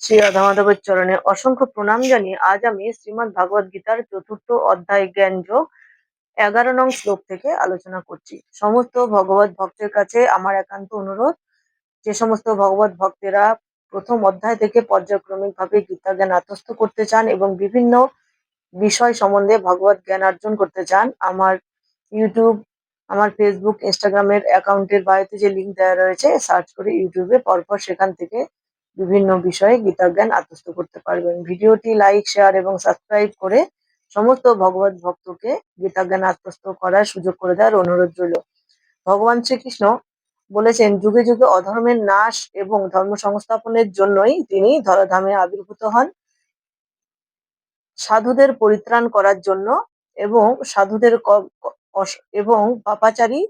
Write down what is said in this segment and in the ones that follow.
শ্রী রাধা মাধবের চরণে অসংখ্য প্রণাম জানিয়ে আজ আমি শ্রীমদ্ ভাগবত গীতার চতুর্থ অধ্যায় জ্ঞান যোগ এগারো নং শ্লোক থেকে আলোচনা করছি। সমস্ত ভগবত ভক্তের কাছে আমার একান্ত অনুরোধ, যে সমস্ত ভগবত ভক্তেরা প্রথম অধ্যায় থেকে পর্যায়ক্রমিক ভাবে গীতা জ্ঞান আত্মস্থ করতে চান এবং বিভিন্ন বিষয় সম্বন্ধে ভগবত জ্ঞান অর্জন করতে চান, আমার ইউটিউব, আমার ফেসবুক, ইনস্টাগ্রামের অ্যাকাউন্টের বাড়িতে যে লিঙ্ক দেওয়া রয়েছে, সার্চ করে ইউটিউবে পরপর সেখান থেকে বিভিন্ন বিষয়ে গীতা জ্ঞান আত্মস্থ করতে পারবেন। ভিডিওটি লাইক শেয়ার এবং সাবস্ক্রাইব করে সমস্ত ভগবত ভক্তকে গীতা জ্ঞান আত্মস্থ করার সুযোগ করে দেওয়ার অনুরোধ রইল। ভগবান শ্রীকৃষ্ণ বলেছেন, যুগে যুগে অধর্মের নাশ এবং ধর্ম সংস্থাপনের জন্যই তিনি ধরাধামে আবির্ভূত হন। সাধুদের পরিত্রাণ করার জন্য এবং সাধুদের এবং পাপাচারী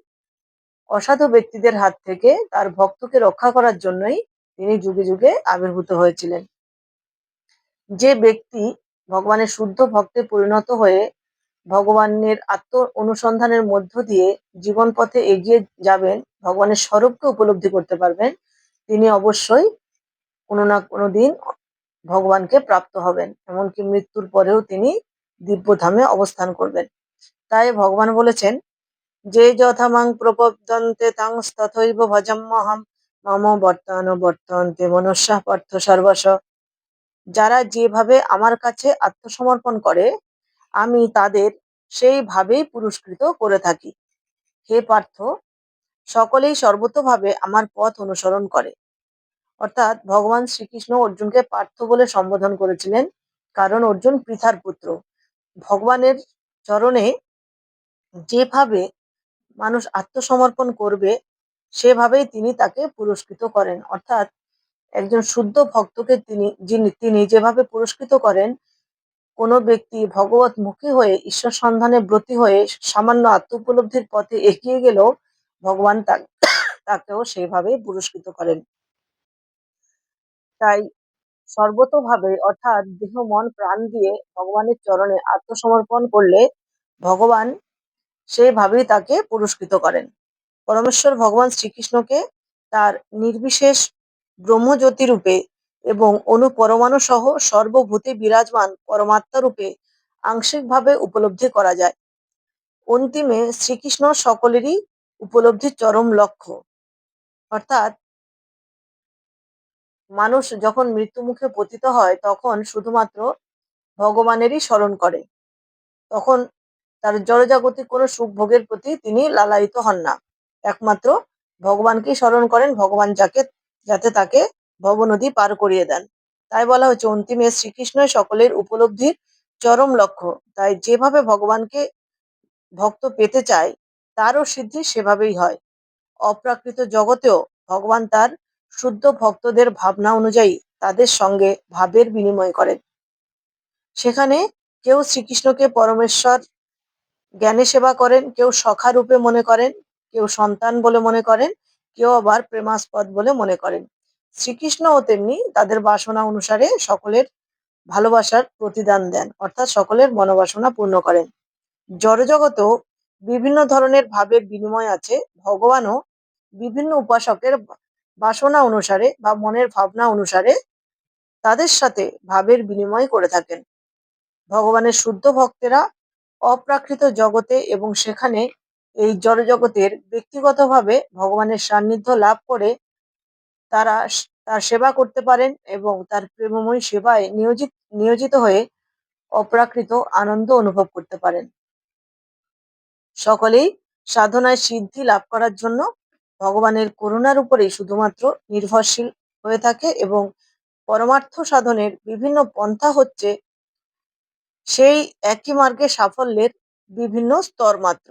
অসাধু ব্যক্তিদের হাত থেকে তার ভক্তকে রক্ষা করার জন্যই তিনি যুগে যুগে আবির্ভূত হয়েছিলেন। যে ব্যক্তি ভগবানের শুদ্ধ ভক্তে পরিণত হয়ে ভগবানের আত্ম অনুসন্ধানের মধ্য দিয়ে জীবন পথে এগিয়ে যাবেন, ভগবানের স্বরূপকে উপলব্ধি করতে পারবেন, তিনি অবশ্যই কোনো না কোনো দিন ভগবানকে প্রাপ্ত হবেন, এমনকি মৃত্যুর পরেও তিনি দিব্যধামে অবস্থান করবেন। তাই ভগবান বলেছেন, যে যথা মাং প্রপদ্যন্তে তাং তথৈব ভজম্যহম মম বর্তমান বর্তন্তে, মনুষ্য পার্থ সর্বস যারা যেভাবে আমার কাছে আত্মসমর্পণ করে, আমি তাদের সেইভাবেই পুরস্কৃত করে থাকি। হে পার্থ, সকলেই সর্বতোভাবে আমার পথ অনুসরণ করে। অর্থাৎ ভগবান শ্রীকৃষ্ণ অর্জুনকে পার্থ বলে সম্বোধন করেছিলেন, কারণ অর্জুন পৃথার পুত্র। ভগবানের চরণে যেভাবে মানুষ আত্মসমর্পণ করবে সেভাবেই তিনি তাকে পুরস্কৃত করেন। অর্থাৎ একজন শুদ্ধ ভক্তকে তিনি, যিনি, তিনি যেভাবে পুরস্কৃত করেন, কোনো ব্যক্তি ভগবত মুখী হয়ে, ঈশ্বর সন্ধানে ব্রতী হয়ে, সামান্য আত্ম উপলব্ধির পথে এগিয়ে গেলেও ভগবান তাকেও সেইভাবেই পুরস্কৃত করেন। তাই সর্বতোভাবে, অর্থাৎ দেহ, মন, প্রাণ দিয়ে ভগবানের চরণে আত্মসমর্পণ করলে ভগবান সেইভাবেই তাকে পুরস্কৃত করেন। পরমেশ্বর ভগবান শ্রীকৃষ্ণকে তার নির্বিশেষ ব্রহ্মজ্যোতি রূপে এবং অনুপরমাণু সহ সর্বভূতে বিরাজমান পরমাত্মা রূপে আংশিকভাবে উপলব্ধি করা যায়। অন্তিমে শ্রীকৃষ্ণ সকলেরই উপলব্ধির চরম লক্ষ্য। অর্থাৎ মানুষ যখন মৃত্যু মুখে পতিত হয়, তখন শুধুমাত্র ভগবানেরই স্মরণ করে। তখন তার জড়জাগতিক কোনো সুখ ভোগের প্রতি তিনি লালায়িত হন না। একমাত্র ভগবানকেই স্মরণ করেন, ভগবান যাকে, যাতে তাকে ভবনদী পার করিয়ে দেন। তাই বলা হচ্ছে অন্তিমে শ্রীকৃষ্ণই সকলের উপলব্ধির চরম লক্ষ্য। তাই যেভাবে ভগবানকে ভক্ত পেতে চায়, তারও সিদ্ধি সেভাবেই হয়। অপ্রাকৃত জগতেও ভগবান তার শুদ্ধ ভক্তদের ভাবনা অনুযায়ী তাদের সঙ্গে ভাবের বিনিময় করেন। সেখানে কেউ শ্রীকৃষ্ণকে পরমেশ্বর জ্ঞানে সেবা করেন, কেউ সখা রূপে মনে করেন কেউ সন্তান বলে মনে করেন, কেউ আবার প্রেমাস্পদ বলে মনে করেন। শ্রীকৃষ্ণও তেমনি তাদের বাসনা অনুসারে সকলের ভালোবাসার প্রতিদান দেন, অর্থাৎ সকলের মনোবাসনা পূর্ণ করেন। জড়জগতেও বিভিন্ন ধরনের ভাবের বিনিময় আছে, ভগবানও বিভিন্ন উপাসকের বাসনা অনুসারে বা মনের ভাবনা অনুসারে তাদের সাথে ভাবের বিনিময় করে থাকেন। ভগবানের শুদ্ধ ভক্তেরা অপ্রাকৃত জগতে এবং সেখানে এই জড়জগতের ব্যক্তিগতভাবে ভগবানের সান্নিধ্য লাভ করে তারা তার সেবা করতে পারেন এবং তার প্রেমময় সেবায় নিয়োজিত নিয়োজিত হয়ে অপ্রাকৃত আনন্দ অনুভব করতে পারেন। সকলেই সাধনায় সিদ্ধি লাভ করার জন্য ভগবানের করুণার উপরেই শুধুমাত্র নির্ভরশীল হয়ে থাকে এবং পরমার্থ সাধনের বিভিন্ন পন্থা হচ্ছে সেই একই মার্গে সাফল্যের বিভিন্ন স্তর মাত্র।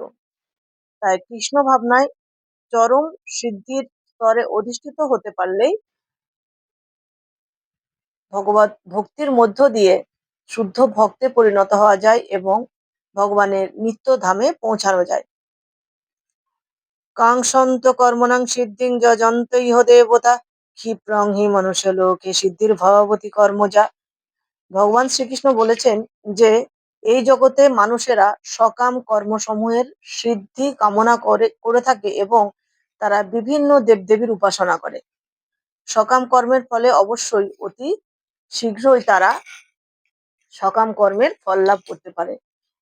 তাই কৃষ্ণ ভাবনায় চরম সিদ্ধির স্তরে অধিষ্ঠিত হতে পারলেই ভগবত, ভক্তির মধ্য দিয়ে শুদ্ধ ভক্তে পরিণত হওয়া যায় এবং ভগবানের নিত্য ধামে পৌঁছানো যায়। কাংসন্ত কর্মণাং সিদ্ধিং যজন্ত ইহ দেবতা, ক্ষিপ্রং হি মনুষ্য লোকে সিদ্ধির ভগবতী কর্মজা ভগবান শ্রীকৃষ্ণ বলেছেন যে এই জগতে মানুষেরা সকাম কর্মসমূহের সিদ্ধি কামনা করে করে থাকে এবং তারা বিভিন্ন দেবদেবীর উপাসনা করে। সকাম কর্মের ফলে অবশ্যই অতি শীঘ্রই তারা সকাম কর্মের ফল লাভ করতে পারে।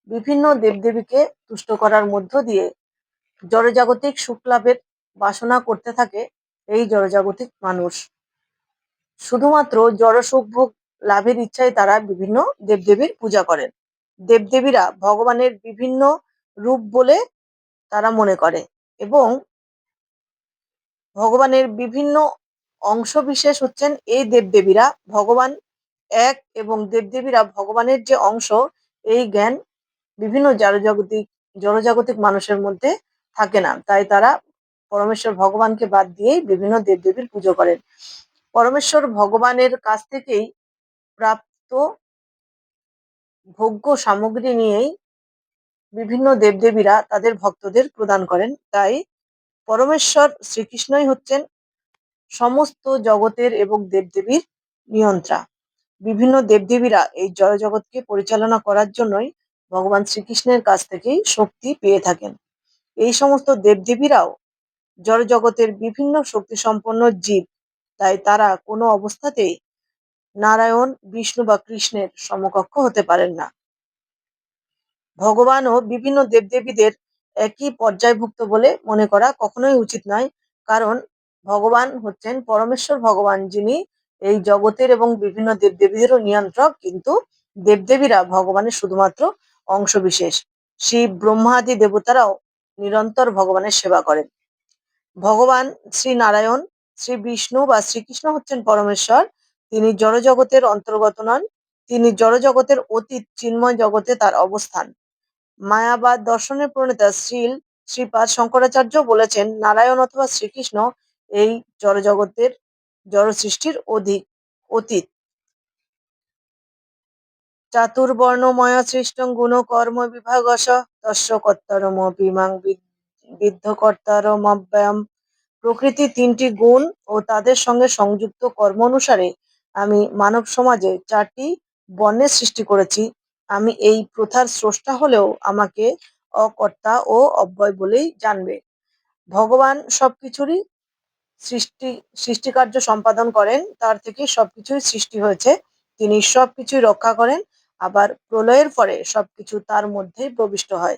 বিভিন্ন দেবদেবীকে তুষ্ট করার মধ্য দিয়ে জড়জাগতিক সুখ লাভের বাসনা করতে থাকে এই জড়জাগতিক মানুষ। শুধুমাত্র জড় সুখ ভোগ লাভের ইচ্ছায় তারা বিভিন্ন দেবদেবীর পূজা করেন। দেবদেবীরা ভগবানের বিভিন্ন রূপ বলে তারা মনে করে এবং ভগবানের বিভিন্ন অংশ বিশেষ হচ্ছেন এই দেবদেবীরা। ভগবান এক এবং দেবদেবীরা ভগবানের যে অংশ, এই জ্ঞান বিভিন্ন জড়জাগতিক জড়জাগতিক মানুষের মধ্যে থাকে না। তাই তারা পরমেশ্বর ভগবানকে বাদ দিয়েই বিভিন্ন দেবদেবীর পুজো করেন। পরমেশ্বর ভগবানের কাছ থেকেই প্রাপ্ত ভোগ্য সামগ্রী নিয়েই বিভিন্ন দেবদেবীরা তাদের ভক্তদের প্রদান করেন। তাই পরমেশ্বর শ্রীকৃষ্ণই হচ্ছেন সমস্ত জগতের এবং দেবদেবীর নিয়ন্ত্রা। বিভিন্ন দেবদেবীরা এই জড়জগৎকে পরিচালনা করার জন্যই ভগবান শ্রীকৃষ্ণের কাছ থেকেই শক্তি পেয়ে থাকেন। এই সমস্ত দেবদেবীরাও জড়জগতের বিভিন্ন শক্তি সম্পন্ন জীব, তাই তারা কোনো অবস্থাতেই নারায়ণ, বিষ্ণু বা কৃষ্ণের সমকক্ষ হতে পারেন না। ভগবানও বিভিন্ন দেবদেবীদের একই পর্যায়ভুক্ত বলে মনে করা কখনোই উচিত নয়, কারণ ভগবান হচ্ছেন পরমেশ্বর ভগবান, যিনি এই জগতের এবং বিভিন্ন দেবদেবীদেরও নিয়ন্ত্রক, কিন্তু দেবদেবীরা ভগবানের শুধুমাত্র অংশবিশেষ। শিব ব্রহ্মাদি দেবতারাও নিরন্তর ভগবানের সেবা করেন। ভগবান শ্রী নারায়ণ, শ্রী বিষ্ণু বা শ্রীকৃষ্ণ হচ্ছেন পরমেশ্বর তিনি জড়জগতের অন্তর্গত নন, তিনি জড়জগতের অতীত চিন্ময় জগতে তার অবস্থান। মায়াবাদ দর্শনের প্রণেতা শ্রীল, শ্রীপাদ শঙ্করাচার্য বলেছেন, নারায়ণ অথবা শ্রীকৃষ্ণ এই জড়জগতের জড় সৃষ্টির অধিক অতীত। চাতুর্বর্ণময় সৃষ্ট গুণ কর্ম বিভাগস তস্য কর্তারমপি মাং বিদ্ধকর্তারমব্যয়ম। প্রকৃতি তিনটি গুণ ও তাদের সঙ্গে সংযুক্ত কর্ম অনুসারে আমি মানব সমাজে চারটি বর্ণের সৃষ্টি করেছি। আমি এই প্রথার স্রষ্টা হলেও আমাকে অকর্তা ও অব্যয় বলেই জানবে। ভগবান সবকিছুরই সৃষ্টি, সৃষ্টিকার্য সম্পাদন করেন, তার থেকে সবকিছুই সৃষ্টি হয়েছে। তিনি সবকিছুই রক্ষা করেন, আবার প্রলয়ের পরে সবকিছু তার মধ্যেই প্রবিষ্ট হয়।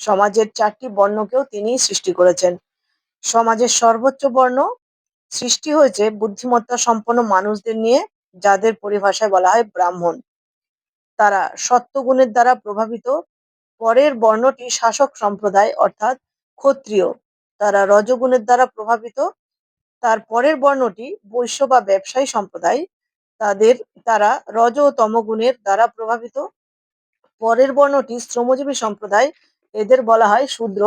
সমাজের চারটি বর্ণকেও তিনি সৃষ্টি করেছেন। সমাজের সর্বোচ্চ বর্ণ সৃষ্টি হয়েছে বুদ্ধিমত্তা সম্পন্ন মানুষদের নিয়ে, যাদের পরিভাষায় বলা হয় ব্রাহ্মণ। তারা সত্যগুণের দ্বারা প্রভাবিত। পরের বর্ণটি শাসক সম্প্রদায়, অর্থাৎ ক্ষত্রিয়। তারা রজগুণের দ্বারা প্রভাবিত। তার পরের বর্ণটি বৈশ্য বা ব্যবসায়ী সম্প্রদায়। তাদের, তারা রজ ও তমগুণের দ্বারা প্রভাবিত। পরের বর্ণটি শ্রমজীবী সম্প্রদায়। এদের বলা হয় শূদ্র,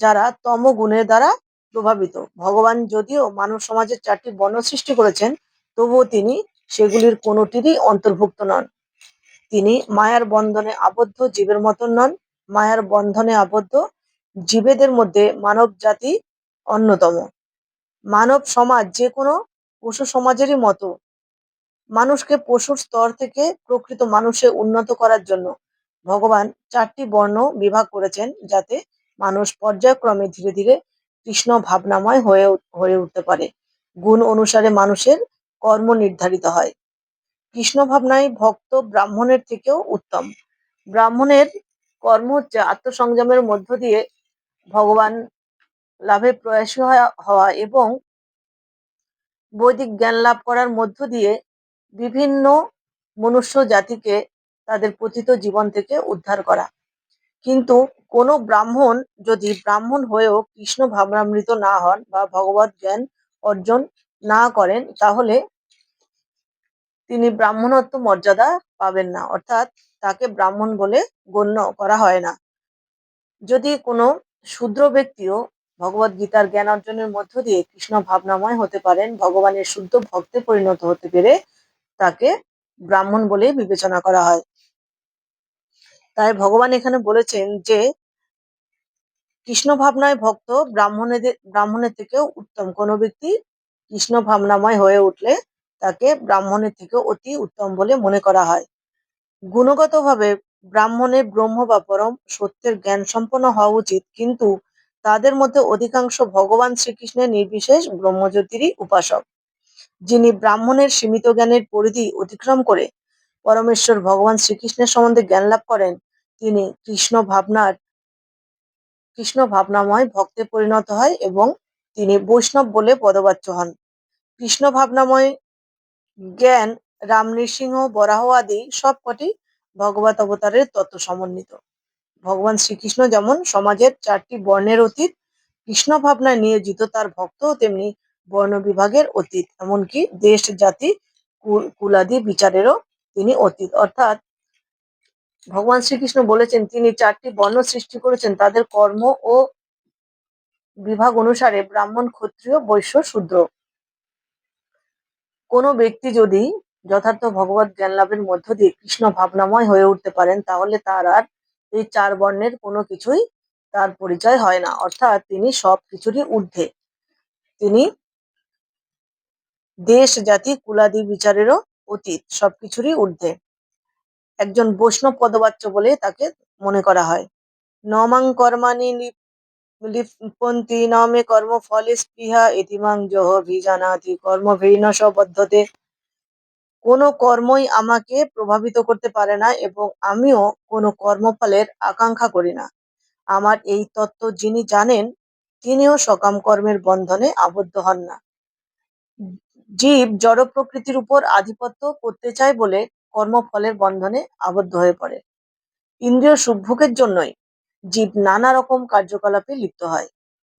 যারা তমগুণের দ্বারা প্রভাবিত। ভগবান যদিও মানব সমাজের চারটি বর্ণ সৃষ্টি করেছেন, তবুও তিনি সেগুলির কোনোটিরই অন্তর্ভুক্ত নন। তিনি মায়ার বন্ধনে আবদ্ধ, জীবের মতন নন। মায়ার বন্ধনে আবদ্ধ, জীবেদের মধ্যে মানব জাতি অন্যতম। মানব সমাজ যে কোনো পশু সমাজেরই মতো। মানুষকে পশুর স্তর থেকে প্রকৃত মানুষে উন্নত করার জন্য ভগবান চারটি বর্ণ বিভাগ করেছেন যাতে মানুষ পর্যায়ক্রমে ধীরে ধীরে কৃষ্ণ ভাবনাময় হয়ে হয়ে উঠতে পারে। গুণ অনুসারে মানুষের কর্ম নির্ধারিত হয়। কৃষ্ণ ভাবনায় ভক্ত ব্রাহ্মণের থেকেও উত্তম। ব্রাহ্মণের কর্ম হচ্ছে আত্মসংযমের মধ্য দিয়ে ভগবান লাভে প্রয়াসী হওয়া- এবং বৈদিক জ্ঞান লাভ করার মধ্য দিয়ে বিভিন্ন মনুষ্য জাতিকে তাদের পতিত জীবন থেকে উদ্ধার করা। কিন্তু কোনো ব্রাহ্মণ যদি ব্রাহ্মণ হয়েও কৃষ্ণ ভাবনামৃত না হন বা ভগবত জ্ঞান অর্জন না করেন, তাহলে তিনি ব্রাহ্মণত্ব মর্যাদা পাবেন না। অর্থাৎ তাকে ব্রাহ্মণ বলে গণ্য করা হয় না। যদি কোনো শূদ্র ব্যক্তিও ভগবত গীতার জ্ঞান অর্জনের মধ্য দিয়ে কৃষ্ণ ভাবনাময় হতে পারেন, ভগবানের শুদ্ধ ভক্তে পরিণত হতে পেরে তাকে ব্রাহ্মণ বলেই বিবেচনা করা হয়। তাই ভগবান এখানে বলেছেন যে কৃষ্ণ ভাবনায় ভক্ত ব্রাহ্মণেদের ব্রাহ্মণের থেকেও উত্তম। কোনো ব্যক্তি কৃষ্ণ ভাবনাময় হয়ে উঠলে তাকে ব্রাহ্মণের থেকে অতি উত্তম বলে মনে করা হয়। গুণগতভাবে ব্রাহ্মণের ব্রহ্ম বা পরম সত্যের জ্ঞান সম্পন্ন হওয়া উচিত, কিন্তু তাদের মধ্যে অধিকাংশ ভগবান শ্রীকৃষ্ণের নির্বিশেষ ব্রহ্মজ্যোতিরই উপাসক, যিনি ব্রাহ্মণের সীমিত জ্ঞানের পরিধি অতিক্রম করে পরমেশ্বর ভগবান শ্রীকৃষ্ণের সম্বন্ধে জ্ঞান লাভ করেন। তিনি কৃষ্ণ ভাবনার কৃষ্ণ ভাবনাময় ভক্তে পরিণত হয় এবং তিনি বৈষ্ণব বলে পদবাচ্য হন। কৃষ্ণ ভাবনাময় জ্ঞান, রাম, নৃসিংহ, বরাহ আদি সবকটি ভগবত অবতারের তত্ত্ব সমন্বিত। ভগবান শ্রীকৃষ্ণ যেমন সমাজের চারটি বর্ণের অতীত, কৃষ্ণ ভাবনায় নিয়োজিত তার ভক্তও তেমনি বর্ণ বিভাগের অতীত, এমনকি দেশ, জাতি কুল- কুলাদি বিচারেরও তিনি অতীত। অর্থাৎ ভগবান শ্রীকৃষ্ণ বলেছেন, তিনি চারটি বর্ণ সৃষ্টি করেছেন। তাদের কর্ম ও বিভাগ অনুসারে ব্রাহ্মণ, ক্ষত্রিয়, বৈশ্য, শূদ্র। কোনো ব্যক্তি যদি যথার্থ ভগবত জ্ঞান লাভের মধ্য দিয়ে কৃষ্ণ ভাবনাময় হয়ে উঠতে পারেন, তাহলে তার আর এই চার বর্ণের কোনো কিছুই তার পরিচয় হয় না। অর্থাৎ তিনি সব কিছুরই ঊর্ধ্বে। তিনি দেশ, জাতি, কুলাদি, বিচারেরও অতীত সবকিছুরই ঊর্ধ্বে। একজন বৈষ্ণব পদবাচ্য বলে তাকে মনে করা হয়। নমাং কর্মাণি লিপ- লিপন্তি, নমে কর্ম ফলে স্পৃহা ইতিমাং জহ ভিজানাতি কর্ম ভিন্ন সবদ্ধতে কোনো কর্মই আমাকে প্রভাবিত করতে পারে না এবং আমিও কোনো কর্মফলের আকাঙ্ক্ষা করি না। আমার এই তত্ত্ব যিনি জানেন, তিনিও সকাম কর্মের বন্ধনে আবদ্ধ হন না। জীব জড় প্রকৃতির উপর আধিপত্য করতে চায় বলে কর্মফলের বন্ধনে আবদ্ধ হয়ে পড়ে। ইন্দ্রিয় সুখভোগের জন্যই জীব নানা রকম কার্যকলাপে লিপ্ত হয়।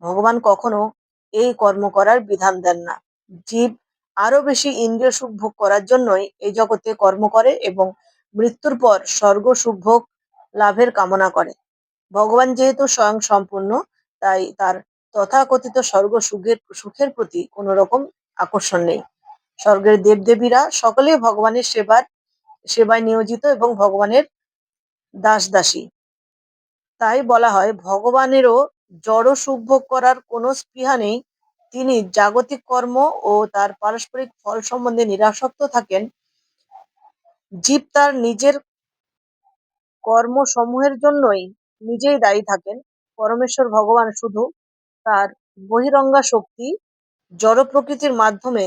ভগবান কখনো এই কর্ম করার বিধান দেন না। জীব আরও বেশি ইন্দ্রিয় সুখ ভোগ করার জন্যই এই জগতে কর্ম করে এবং মৃত্যুর পর স্বর্গ সুখ ভোগ লাভের কামনা করে। ভগবান যেহেতু স্বয়ং সম্পূর্ণ, তাই তার তথাকথিত স্বর্গ সুখের সুখের প্রতি কোনো রকম আকর্ষণ নেই। স্বর্গের দেবদেবীরা সকলেই ভগবানের সেবার সেবায় নিয়োজিত এবং ভগবানের দাস দাসী তাই বলা হয়, ভগবানেরও জড় ভোগ করার কোনো স্পৃহা নেই। তিনি জাগতিক কর্ম ও তার পারস্পরিক ফল সম্বন্ধে নিরাসক্ত থাকেন। জীব তার নিজের কর্মসমূহের জন্যই নিজেই দায়ী থাকেন। পরমেশ্বর ভগবান শুধু তার বহিরঙ্গা শক্তি জড় প্রকৃতির মাধ্যমে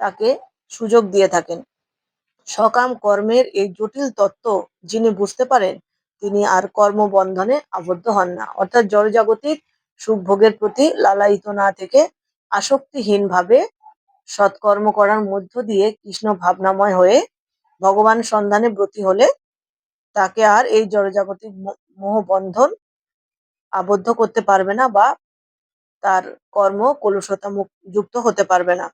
তাকে সুযোগ দিয়ে থাকেন। সকাম কর্মের এই জটিল তত্ত্ব যিনি বুঝতে পারেন, তিনি আর কর্মবন্ধনে আবদ্ধ হন না। অর্থাৎ জড়জাগতিক সুখভোগের প্রতি লালায়িত না থেকে আসক্তিহীন ভাবে সৎকর্ম করার মধ্য দিয়ে কৃষ্ণ ভাবনাময় হয়ে ভগবান সন্ধানে ব্রতী হলে তাকে আর এই জড়জাগতিক মোহবন্ধন আবদ্ধ করতে পারবে না বা তার কর্ম কলুষতা যুক্ত হতে পারবে না।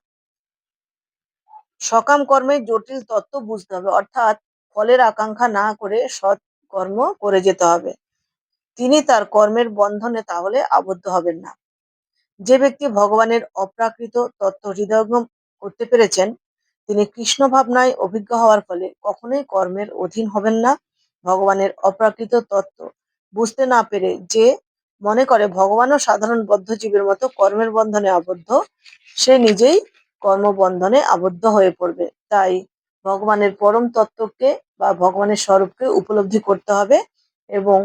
সকাম কর্মের জটিল তত্ত্ব বুঝতে হবে, অর্থাৎ ফলের আকাঙ্ক্ষা না করে সৎ কর্ম করে যেতে হবে। তিনি তার কর্মের বন্ধনে তাহলে আবদ্ধ হবেন না। যে ব্যক্তি ভগবানের অপ্রাকৃত তত্ত্ব হৃদয়ঙ্গম করতে পেরেছেন, তিনি কৃষ্ণ ভাবনায় অভিজ্ঞ হওয়ার ফলে কখনোই কর্মের অধীন হবেন না। ভগবানের অপ্রাকৃত তত্ত্ব বুঝতে না পেরে যে মনে করে ভগবানও সাধারণ বদ্ধ জীবের মতো কর্মের বন্ধনে আবদ্ধ, সে নিজেই কর্মবন্ধনে আবদ্ধ হয়ে পড়বে। তাই ভগবানের পরম তত্ত্বকে বা ভগবানের স্বরূপকে উপলব্ধি করতে হবে এবং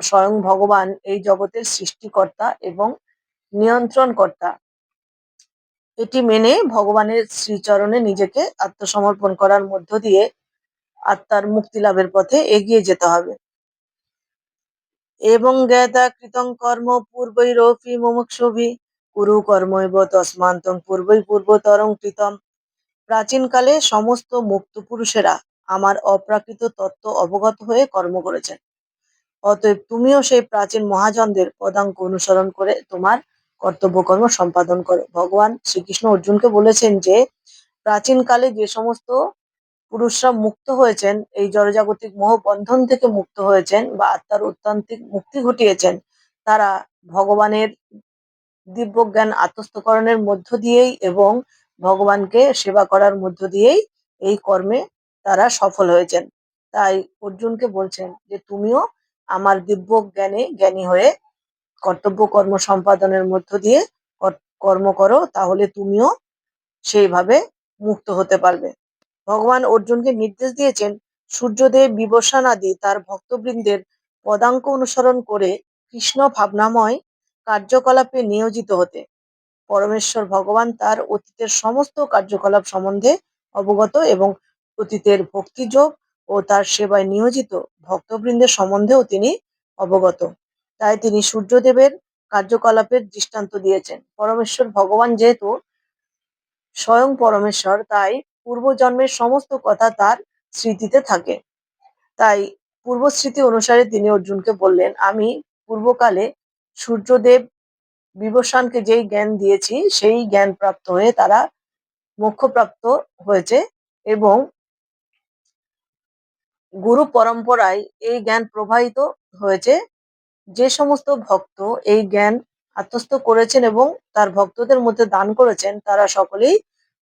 স্বয়ং ভগবান এই জগতের সৃষ্টিকর্তা এবং নিয়ন্ত্রণকর্তা। এটি মেনে ভগবানের শ্রীচরণে নিজেকে আত্মসমর্পণ করার মধ্য দিয়ে আত্মার মুক্তি লাভের পথে এগিয়ে যেতে হবে। এবং জ্ঞাতা কৃতং কর্ম পূর্বৈরপি মুমুক্ষুভি কুরু কর্মৈব তস্মান্তং পূর্বৈ পূর্বতরং কৃতম। প্রাচীনকালে সমস্ত মুক্ত পুরুষেরা আমার অপ্রাকৃত তত্ত্ব অবগত হয়ে কর্ম করেছেন। অতএব তুমিও সেই প্রাচীন মহাজনদের পদাঙ্ক অনুসরণ করে তোমার কর্তব্য কর্ম সম্পাদন করো। ভগবান শ্রীকৃষ্ণ অর্জুনকে বলেছেন যে, প্রাচীনকালে যে সমস্ত পুরুষরা মুক্ত হয়েছেন, এই জড়জাগতিক মোহ বন্ধন থেকে মুক্ত হয়েছেন বা আত্মার অত্যান্তিক মুক্তি ঘটিয়েছেন, তারা ভগবানের দিব্য জ্ঞান আত্মস্থকরণের মধ্য দিয়েই এবং ভগবানকে সেবা করার মধ্য দিয়েই এই কর্মে তারা সফল হয়েছেন। তাই অর্জুনকে বলছেন যে, তুমিও আমার দিব্য জ্ঞানে জ্ঞানী হয়ে কর্তব্য কর্ম সম্পাদনের মধ্য দিয়ে কর- কর্ম করো, তাহলে তুমিও সেইভাবে মুক্ত হতে পারবে। ভগবান অর্জুনকে নির্দেশ দিয়েছেন, সূর্যদেব বিবস্বান আদি তার ভক্তবৃন্দের পদাঙ্ক অনুসরণ করে কৃষ্ণ ভাবনাময় কার্যকলাপে নিয়োজিত হতে। পরমেশ্বর ভগবান তার অতীতের সমস্ত কার্যকলাপ সম্বন্ধে অবগত এবং অতীতের ভক্তিযোগ ও তার সেবায় নিয়োজিত ভক্তবৃন্দের সম্বন্ধেও তিনি অবগত। তাই তিনি সূর্যদেবের কার্যকলাপের দৃষ্টান্ত দিয়েছেন। পরমেশ্বর ভগবান যেহেতু স্বয়ং পরমেশ্বর, তাই পূর্বজন্মের সমস্ত কথা তার স্মৃতিতে থাকে। তাই পূর্বস্মৃতি অনুসারে তিনি অর্জুনকে বললেন, আমি পূর্বকালে সূর্যদেব বিবস্বানকে যেই জ্ঞান দিয়েছি, সেই জ্ঞান প্রাপ্ত হয়ে তারা মোক্ষপ্রাপ্ত হয়েছে এবং গুরু পরম্পরায় এই জ্ঞান প্রবাহিত হয়েছে। যে সমস্ত ভক্ত এই জ্ঞান আত্মস্থ করেছেন এবং তার ভক্তদের মধ্যে দান করেছেন, তারা সকলেই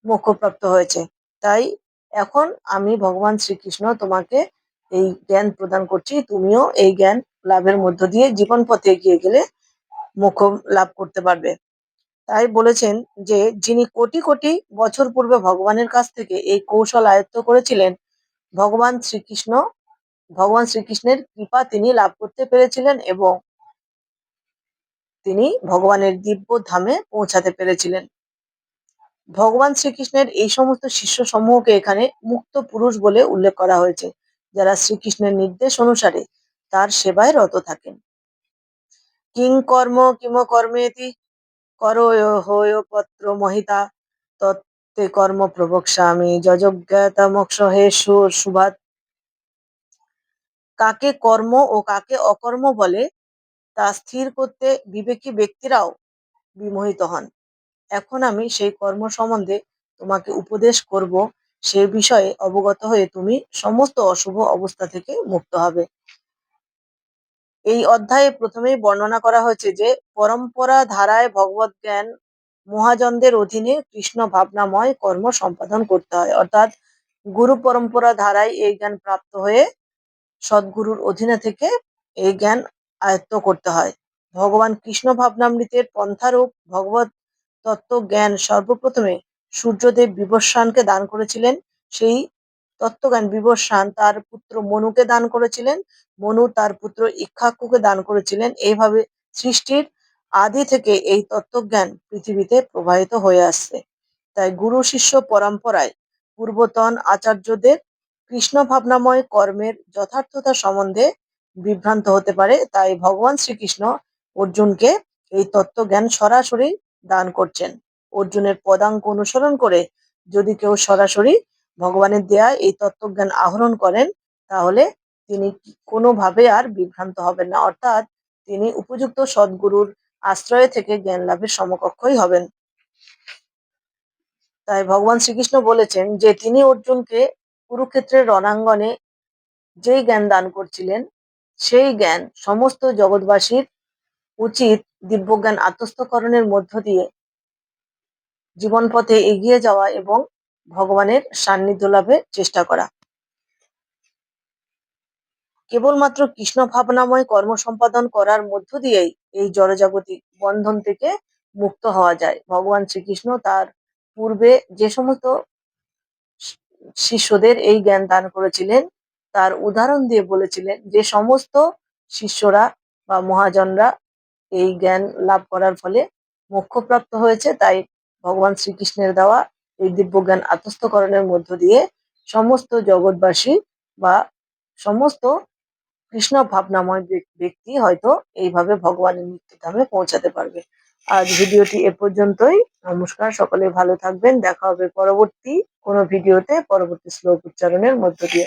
মোক্ষপ্রাপ্ত হয়েছে। তাই এখন আমি ভগবান শ্রীকৃষ্ণ তোমাকে এই জ্ঞান প্রদান করছি। তুমিও এই জ্ঞান লাভের মধ্য দিয়ে জীবন পথে এগিয়ে গেলে মোক্ষ লাভ করতে পারবে। তাই বলেছেন যে, যিনি কোটি কোটি বছর পূর্বে ভগবানের কাছ থেকে এই কৌশল আয়ত্ত করেছিলেন, ভগবান শ্রীকৃষ্ণ, ভগবান শ্রীকৃষ্ণের কৃপা তিনি লাভ করতে পেরেছিলেন এবং তিনি ভগবানের দিব্য ধামে পৌঁছাতে পেরেছিলেন। ভগবান শ্রীকৃষ্ণের এই সমস্ত শিষ্য সমূহকে এখানে মুক্ত পুরুষ বলে উল্লেখ করা হয়েছে, যারা শ্রীকৃষ্ণের নির্দেশ অনুসারে তার সেবায় রত থাকেন। কিং কর্ম কিম কর্মেতি? করয় পত্র মহিতা। তত্ত্বে কর্ম প্রবক্ষ্যামি। যজ্ঞাতা মোক্ষ হে সুর সুভাত কাকে কর্ম ও কাকে অকর্ম বলে, তা স্থির করতে বিবেকী ব্যক্তিরাও বিমোহিত হন। এখন আমি সেই কর্ম সম্বন্ধে তোমাকে উপদেশ করব। সে বিষয়ে অবগত হয়ে তুমি সমস্ত অশুভ অবস্থা থেকে মুক্ত হবে। এই অধ্যায়ে প্রথমেই বর্ণনা করা হয়েছে যে পরম্পরা ধারায় ভগবত জ্ঞান মহাজনদের অধীনে কৃষ্ণ ভাবনাময় কর্ম সম্পাদন করতে হয়। অর্থাৎ গুরু পরম্পরা ধারায় এই জ্ঞান প্রাপ্ত হয়ে সদ্গুরুর অধীনে থেকে এই জ্ঞান আয়ত্ত করতে হয়। ভগবান কৃষ্ণ ভাবনামৃতের পন্থারূপ ভগবত তত্ত্ব জ্ঞান সর্বপ্রথমে সূর্যদেব বিবস্বানকে দান করেছিলেন। সেই তত্ত্বজ্ঞান বিবস্বান তার পুত্র মনুকে দান করেছিলেন। মনু তার পুত্র ইক্ষাকুকে দান করেছিলেন। এইভাবে সৃষ্টির আদি থেকে এই তত্ত্বজ্ঞান পৃথিবীতে প্রবাহিত হয়ে আসছে। তাই গুরু শিষ্য পরম্পরায় পূর্বতন আচার্যদের কৃষ্ণ ভাবনাময় কর্মের যথার্থতা সম্বন্ধে বিভ্রান্ত হতে পারে। তাই ভগবান শ্রীকৃষ্ণ অর্জুনকে এই তত্ত্বজ্ঞান সরাসরি দান করছেন। অর্জুনের পদাঙ্ক অনুসরণ করে যদি কেউ সরাসরি ভগবানের দেয়া এই তত্ত্বজ্ঞান আহরণ করেন, তাহলে তিনি কোনোভাবে আর বিভ্রান্ত হবেন না। অর্থাৎ তিনি উপযুক্ত সদ্গুরুর আশ্রয় থেকে জ্ঞান লাভের সমকক্ষই হবেন। তাই ভগবান শ্রীকৃষ্ণ বলেছেন যে, তিনি অর্জুনকে কুরুক্ষেত্রের রণাঙ্গনে যেই জ্ঞান দান করছিলেন, সেই জ্ঞান সমস্ত জগৎবাসীর উচিত দিব্যজ্ঞান আত্মস্থকরণের মধ্য দিয়ে জীবন পথে এগিয়ে যাওয়া এবং ভগবানের সান্নিধ্য লাভের চেষ্টা করা। কেবলমাত্র কৃষ্ণ ভাবনাময় কর্ম সম্পাদন করার মধ্য দিয়েই এই জড়জাগতিক বন্ধন থেকে মুক্ত হওয়া যায়। ভগবান শ্রীকৃষ্ণ তার পূর্বে যে সমস্ত শিষ্যদের এই জ্ঞান দান করেছিলেন, তার উদাহরণ দিয়ে বলেছিলেন যে সমস্ত শিষ্যরা বা মহাজনরা এই জ্ঞান লাভ করার ফলে মোক্ষপ্রাপ্ত হয়েছে, তাই ভগবান শ্রীকৃষ্ণের দেওয়া এই দিব্যজ্ঞান আত্মস্থকরণের মধ্য দিয়ে সমস্ত জগৎবাসী বা সমস্ত কৃষ্ণ ভাবনাময় ব্যক- ব্যক্তি হয়তো এইভাবে ভগবানের মৃত্যুধামে পৌঁছাতে পারবে। আজ ভিডিওটি এ পর্যন্তই। নমস্কার, সকলে ভালো থাকবেন। দেখা হবে পরবর্তী কোনো ভিডিওতে, পরবর্তী শ্লোক উচ্চারণের মধ্য দিয়ে।